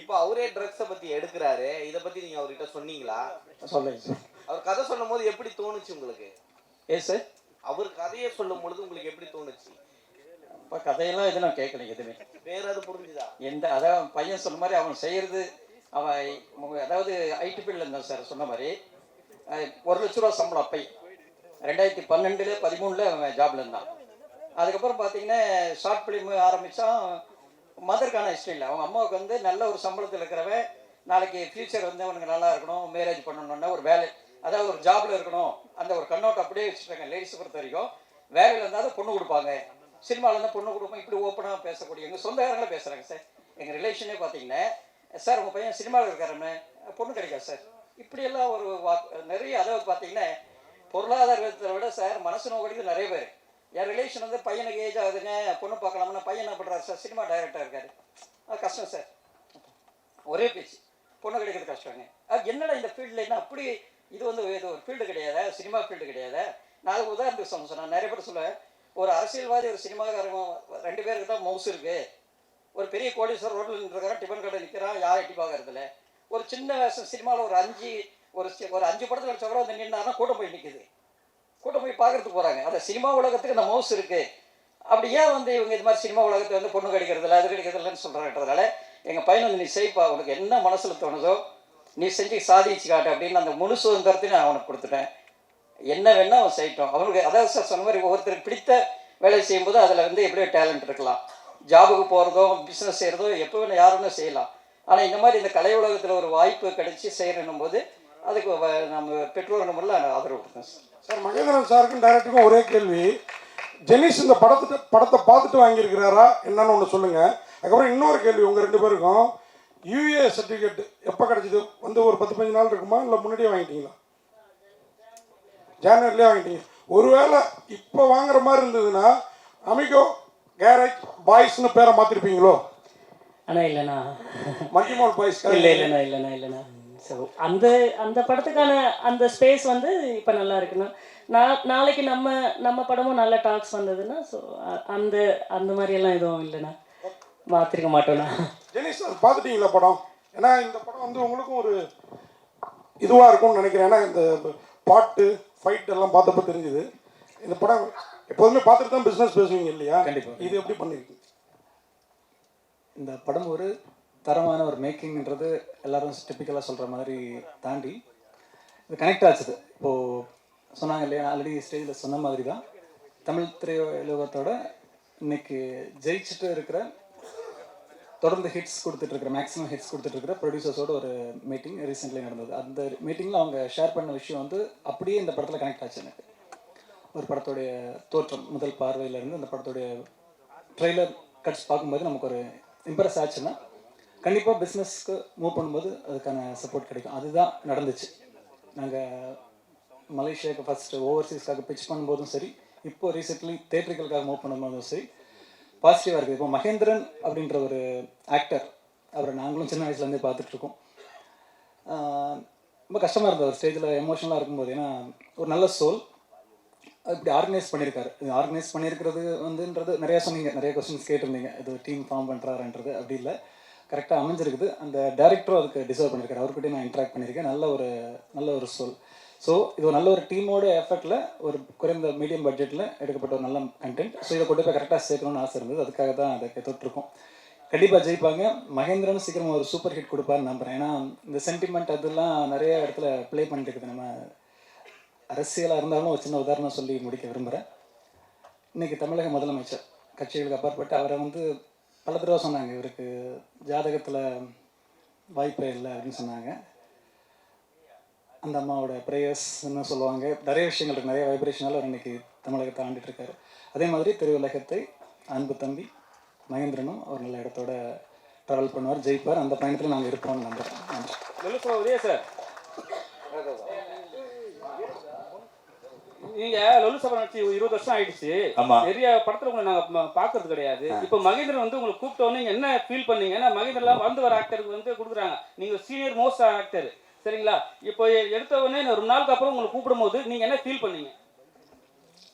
இப்போ அவரே ட்ரக்ஸை பத்தி எடுக்கிறாரு. இதை பத்தி நீங்க அவர்கிட்ட சொன்னீங்களா? சொல்லுங்க சார். அவர் கதை சொல்லும் போது எப்படி தோணுச்சு உங்களுக்கு? ஏ சார்? அவர் கதையை சொல்லும் பொழுது உங்களுக்கு எப்படி தோணுச்சு? இப்போ கதையெல்லாம் எதுவும் நான் கேட்கலைங்க எதுவுமே. வேற அது புரிஞ்சுதா? எந்த அதான் பையன் சொன்ன மாதிரி அவன் செய்கிறது அவன் அதாவது ஐடி ஃபீல்டில் இருந்தான் சார் சொன்ன மாதிரி ஒரு லட்ச ரூபா சம்பளம் அப்பை. ரெண்டாயிரத்தி பன்னெண்டுல பதிமூணில் அவன் ஜாப்ல இருந்தான். அதுக்கப்புறம் பார்த்தீங்கன்னா ஷார்ட் ஃபிலிம் ஆரம்பித்தான் மதருக்கான ஹிஸ்ட்ரி இல்லை. அவங்க அம்மாவுக்கு வந்து நல்ல ஒரு சம்பளத்தில் இருக்கிறவன் நாளைக்கு ஃப்யூச்சர் வந்து அவனுக்கு நல்லா இருக்கணும் மேரேஜ் பண்ணணும்னா ஒரு வேலை. அதாவது ஒரு ஜாப்ல இருக்கணும். அந்த ஒரு கண்ணோட்டம் அப்படியே வச்சுருக்காங்க லேடிஸ் பொறுத்த வரைக்கும். வேலையில் இருந்தால் பொண்ணு கொடுப்பாங்க. சினிமாவில் இருந்தால் பொண்ணு கொடுப்போம் இப்படி ஓப்பனாக பேசக்கூடிய எங்கள் சொந்தக்காரங்களே பேசுகிறாங்க சார் எங்கள் ரிலேஷனே பார்த்தீங்கன்னா சார் உங்கள் பையன் சினிமாவில் இருக்காருன்னு பொண்ணு கிடைக்காது சார். இப்படியெல்லாம் ஒரு வா- நிறைய அதாவது பார்த்தீங்கன்னா பொருளாதார விதத்தை விட சார் மனசு நோக்கடிக்கு நிறைய பேர். என் ரிலேஷன் வந்து பையனுக்கு ஏஜ் ஆகுதுங்க பொண்ணு பார்க்கலாம்னா பையன் என்ன பண்ணுறாரு சார் சினிமா டைரக்டர் இருக்காரு. அது கஷ்டம் சார். ஒரே பேச்சு. பொண்ணு கிடைக்கிறது கஷ்டங்க அது என்னடா இந்த ஃபீல்டில் என்ன அப்படி இது வந்து இது ஒரு ஃபீல்டு கிடையாதா? சினிமா ஃபீல்டு கிடையாதா? நான் உதாரணத்துக்கு சொல்ல சொன்னேன். நிறைய பேர் சொல்லுவேன் ஒரு அரசியல்வாதி ஒரு சினிமாக்காரங்க ரெண்டு பேருக்கு தான் மவுஸ் இருக்குது ஒரு பெரிய கோடீஸ்வரர் ரோட்டில் நின்றுருக்காரன் டிஃபன் கடை நிற்கிறான் யார் எட்டி பார்க்கறதில்ல. ஒரு சின்ன சினிமாவில் ஒரு அஞ்சு ஒரு ஒரு அஞ்சு படத்தில் வச்சா கூட வந்து நின்னாருன்னா கூட்டம் போய் நிற்குது கூட்டம் போய் பார்க்கறதுக்கு போகிறாங்க அந்த சினிமா உலகத்துக்கு அந்த மவுஸ் இருக்குது அப்படி ஏன் வந்து இவங்க இது மாதிரி சினிமா உலகத்தை வந்து பொண்ணு கிடைக்கிறதில்ல அது கிடைக்கிறதில்லன்னு சொல்கிறாங்கன்றதால எங்கள் பையன் வந்து நீ செய்ப்பா உனக்கு என்ன மனசில் தோணுதோ நீ செஞ்சு சாதிச்சு காட்டு அப்படின்னு அந்த முழு சுதந்திரத்தையும் நான் அவனுக்கு கொடுத்துட்டேன். என்ன வேணால் அவன் செய்யட்டும். அவனுக்கு அதாவது சார் சொன்ன மாதிரி ஒவ்வொருத்தருக்கு பிடித்த வேலை செய்யும்போது அதில் வந்து எப்படியோ டேலண்ட் இருக்கலாம். ஜாபுக்கு போகிறதோ பிஸ்னஸ் செய்கிறதோ எப்போ வேணும் யார் வேணும் செய்யலாம். ஆனால் இந்த மாதிரி இந்த கலை உலகத்தில் ஒரு வாய்ப்பு கிடைச்சி செய்யணும் போது அதுக்கு வ- நம்ம பெற்றோர் நம்மளில் ஆதரவு கொடுத்தோம் சார். சார் மகேந்திரன் சாருக்கும் டைரக்டருக்கும் ஒரே கேள்வி. ஜெனிஸ் இந்த படத்தை படத்தை பார்த்துட்டு வாங்கியிருக்கிறாரா என்னன்னு ஒன்று சொல்லுங்கள் அதுக்கப்புறம் இன்னொரு கேள்வி உங்கள் ரெண்டு பேருக்கும். யூஏ சர்டிஃபிகேட் எப்போ கிடச்சிது? வந்து ஒரு பத்து பதினஞ்சு நாள் இருக்குமா? இல்லை முன்னாடியே வாங்கிட்டீங்களா? ஜான்வரிலே வாங்கிட்டீங்க. ஒருவேளை இப்போ வாங்குற மாதிரி இருந்ததுன்னா அமிகோ கேரேஜ் பாய்ஸ்னு பேரை மாற்றிருப்பீங்களோ ஆனால் இல்லைண்ணா. மல்டிமால் பாய்ஸ் இல்லை இல்லைண்ணா இல்லைண்ணா இல்லைண்ணா. ஸோ அந்த அந்த படத்துக்கான அந்த ஸ்பேஸ் வந்து இப்போ நல்லா இருக்குண்ணா. நான் நாளைக்கு நம்ம நம்ம படமும் நல்ல டாக்ஸ் வந்ததுன்னா ஸோ அந்த அந்த மாதிரியெல்லாம் எதுவும் இல்லைண்ணா. மாற்றிருக்க மாட்டோண்ணா ஜெனிஸ் அது பார்த்துட்டீங்களா படம்? ஏன்னா இந்த படம் வந்து உங்களுக்கும் ஒரு இதுவாக இருக்கும்னு நினைக்கிறேன். ஏன்னா இந்த பாட்டு ஃபைட் எல்லாம் பார்த்தப்ப தெரிஞ்சுது. இந்த படம் எப்போதுமே பார்த்துட்டு தான் பிஸ்னஸ் பேசுவீங்க இல்லையா? கண்டிப்பா. இது எப்படி பண்ணிருக்கீங்க இந்த படம் ஒரு தரமான ஒரு மேக்கிங்ன்றது எல்லாரும் டிப்பிக்கலாக சொல்கிற மாதிரி தாண்டி இது கனெக்ட் ஆச்சுது. இப்போது சொன்னாங்க இல்லையா ஆல்ரெடி ஸ்டேஜில் சொன்ன மாதிரி தான் தமிழ் திரையுலகத்தோட இன்னைக்கு ஜெயிச்சுட்டு இருக்கிற தொடர்ந்து ஹிட்ஸ் கொடுத்துட்டு இருக்கிற மேக்ஸிமம் ஹிட்ஸ் கொடுத்துட்டு இருக்கிற ப்ரொடியூசர்ஸோட ஒரு மீட்டிங் ரீசெண்ட்லி நடந்தது. அந்த மீட்டிங்கில் அவங்க ஷேர் பண்ண விஷயம் வந்து அப்படியே இந்த படத்தில் கனெக்ட் ஆச்சு எனக்கு. ஒரு படத்துடைய தோற்றம் முதல் பார்வையிலேருந்து அந்த படத்துடைய ட்ரெய்லர் கட்ஸ் பார்க்கும்போது நமக்கு ஒரு இம்ப்ரெஸ் ஆச்சுன்னா கண்டிப்பாக பிஸ்னஸ்க்கு மூவ் பண்ணும்போது அதுக்கான சப்போர்ட் கிடைக்கும். அதுதான் நடந்துச்சு. நாங்கள் மலேசியாவுக்கு ஃபஸ்ட்டு ஓவர்சீஸ்க்காக பிச் பண்ணும்போதும் சரி இப்போ ரீசெண்ட்லி தேட்டருக்களுக்காக மூவ் பண்ணும்போதும் சரி பாசிட்டிவாக இருக்குது இப்போ மகேந்திரன் அப்படின்ற ஒரு ஆக்டர் அவரை நாங்களும் சின்ன வயசுலேருந்தே பார்த்துட்ருக்கோம் ரொம்ப கஷ்டமாக இருந்தது. ஒரு ஸ்டேஜில் எமோஷனலாக இருக்கும்போது. ஏன்னா ஒரு நல்ல சோல் இப்படி ஆர்கனைஸ் பண்ணியிருக்காரு. இது ஆர்கனைஸ் பண்ணியிருக்கிறது வந்துன்றது நிறையா சொன்னீங்க. நிறைய கொஸ்டின்ஸ் கேட்டிருந்தீங்க. இது டீம் ஃபார்ம் பண்ணுறாருன்றது அப்படி இல்லை. கரெக்டாக அமைஞ்சிருக்குது. அந்த டேரக்டரும் அதுக்கு டிசர்வ் பண்ணியிருக்காரு. அவர்கிட்டயும் நான் இன்ட்ராக்ட் பண்ணியிருக்கேன். நல்ல ஒரு நல்ல ஒரு சொல் ஸோ இது ஒரு நல்ல ஒரு டீமோட எஃபர்ட்டில் ஒரு குறைந்த மீடியம் பட்ஜெட்டில் எடுக்கப்பட்ட ஒரு நல்ல கண்டென்ட் ஸோ இதை கொண்டு போய் கரெக்டாக சேர்க்கணும்னு ஆசை இருந்தது. அதுக்காக தான் அதை தொட்டிருக்கோம். கண்டிப்பாக ஜெயிப்பாங்க. மகேந்திரன் சீக்கிரம் ஒரு சூப்பர் ஹிட் கொடுப்பாருன்னு நம்புகிறேன் ஏன்னா இந்த சென்டிமெண்ட் அதெல்லாம் நிறைய இடத்துல ப்ளே பண்ணிட்டு இருக்குது. நம்ம அரசியலாக இருந்தாலும் ஒரு சின்ன உதாரணம் சொல்லி முடிக்க விரும்புகிறேன் இன்றைக்கி தமிழக முதலமைச்சர் கட்சிகளுக்கு அப்பாற்பட்டு அவரை வந்து பல தடவை சொன்னாங்க இவருக்கு ஜாதகத்தில் வாய்ப்பே இல்லை அப்படின்னு சொன்னாங்க. அந்த அம்மாவோட ப்ரேயர்ஸ்ன்னு சொல்லுவாங்க. நிறைய விஷயங்கள் இருக்குது நிறைய வைப்ரேஷனால் அவர் இன்றைக்கி தமிழகத்தை ஆண்டுட்டு இருக்காரு. அதே மாதிரி திருவுலகத்தை அன்பு தம்பி மகேந்திரனும் ஒரு நல்ல இடத்தோட ட்ராவல் பண்ணுவார் ஜெயிப்பார். அந்த பயணத்தில் நாங்கள் இருப்போம்னு நம்புறேன். நன்றி. சார். நீங்க லொலுசபா நடிச்சு இருபது வருஷம் ஆயிடுச்சு. ஆமா. நிறைய படத்துல உங்களை நாங்க பாக்குறது கிடையாது. இப்போ மகேந்திரன் வந்து உங்களை கூப்பிட்ட நீங்க என்ன ஃபீல் பண்ணீங்க? ஏன்னா மகேந்திரன்லாம் வந்து வர ஆக்டருக்கு வந்து கொடுக்குறாங்க. நீங்க சீனியர் மோஸ்ட் ஆக்டர் சரிங்களா? இப்போ எடுத்த உடனே ரொம்ப நாளுக்கு அப்புறம் உங்களை கூப்பிடும்போது நீங்க என்ன ஃபீல் பண்ணீங்க?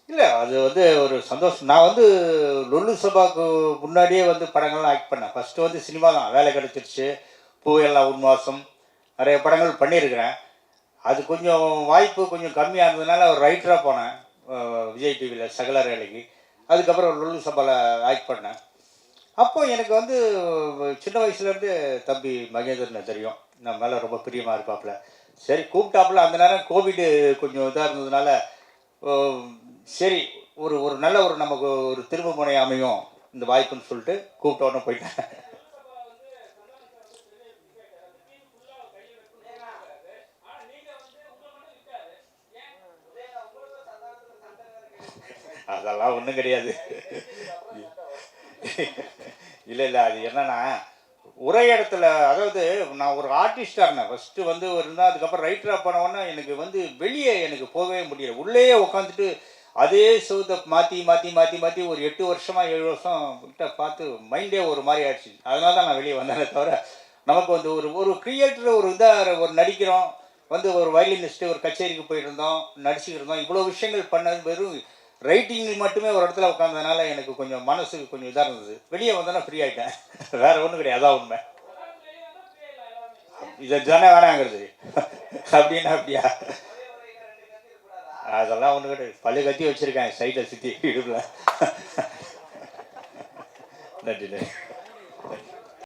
இல்லை அது வந்து ஒரு சந்தோஷம். நான் வந்து லொல்லு சபாக்கு முன்னாடியே வந்து படங்கள்லாம் ஆக்ட் பண்ணேன். ஃபஸ்ட்டு வந்து சினிமா தான் வேலை கிடச்சிருச்சு. பூவெல்லாம் உன்வாசம் நிறைய படங்கள் பண்ணியிருக்கிறேன். அது கொஞ்சம் வாய்ப்பு கொஞ்சம் கம்மியாக இருந்ததுனால ஒரு ரைட்டராக போனேன். விஜய் டிவியில் சகல வேலைக்கு அதுக்கப்புறம் லுல்லு சபாவில் ஆக்ட் பண்ணேன். அப்போ எனக்கு வந்து சின்ன வயசுலேருந்து தம்பி மகேந்திரனை தெரியும். நம்ம மேலே ரொம்ப பிரியமாக இருப்பாப்புல. சரி கூப்பிட்டாப்புல. அந்த நேரம் கோவிடு கொஞ்சம் இதாக இருந்ததுனால சரி ஒரு ஒரு நல்ல ஒரு நமக்கு ஒரு திரும்ப முனை அமையும். இந்த வாய்ப்புன்னு சொல்லிட்டு கூப்பிட்ட உடனே போயிட்டேன். அதெல்லாம் ஒன்றும் கிடையாது. இல்லை இல்லை அது என்னன்னா ஒரே இடத்துல அதாவது நான் ஒரு ஆர்டிஸ்டாக இருந்தேன் ஃபஸ்ட்டு வந்து ஒரு இருந்தால் அதுக்கப்புறம் ரைட்டராக போனவொன்னே எனக்கு வந்து வெளியே எனக்கு போகவே முடியல. உள்ளேயே உட்காந்துட்டு அதே சவுத்தை மாற்றி மாற்றி மாற்றி மாற்றி ஒரு எட்டு வருஷமாக ஏழு வருஷம் கிட்ட பார்த்து மைண்டே ஒரு மாதிரி ஆயிடுச்சு. அதனால தான் நான் வெளியே வந்தேனே தவிர நமக்கு வந்து ஒரு ஒரு கிரியேட்டர் ஒரு இதாக ஒரு நடிக்கிறோம். வந்து ஒரு வயலினிஸ்ட்டு ஒரு கச்சேரிக்கு போயிருந்தோம் நடிச்சுக்கிருந்தோம் நடிச்சுக்கிட்டு இருந்தோம். இவ்வளோ விஷயங்கள் பண்ணது வெறும் ரைட்டிங் மட்டுமே ஒரு இடத்துல உட்காந்ததுனால எனக்கு கொஞ்சம் மனசுக்கு கொஞ்சம் இதாக இருந்தது. வெளியே வந்தோன்னா ஃப்ரீ ஆகிட்டேன் வேற ஒன்றும் கிடையாது. அதான் உண்மை. இதை தானே வேணாங்கிறது. அப்படின்னா அப்படியா? அதெல்லாம் ஒன்று கிடையாது. பழு கத்தி வச்சுருக்கேன். சைட்டில் சுற்றி இடுப்பில். நன்றி நன்றி.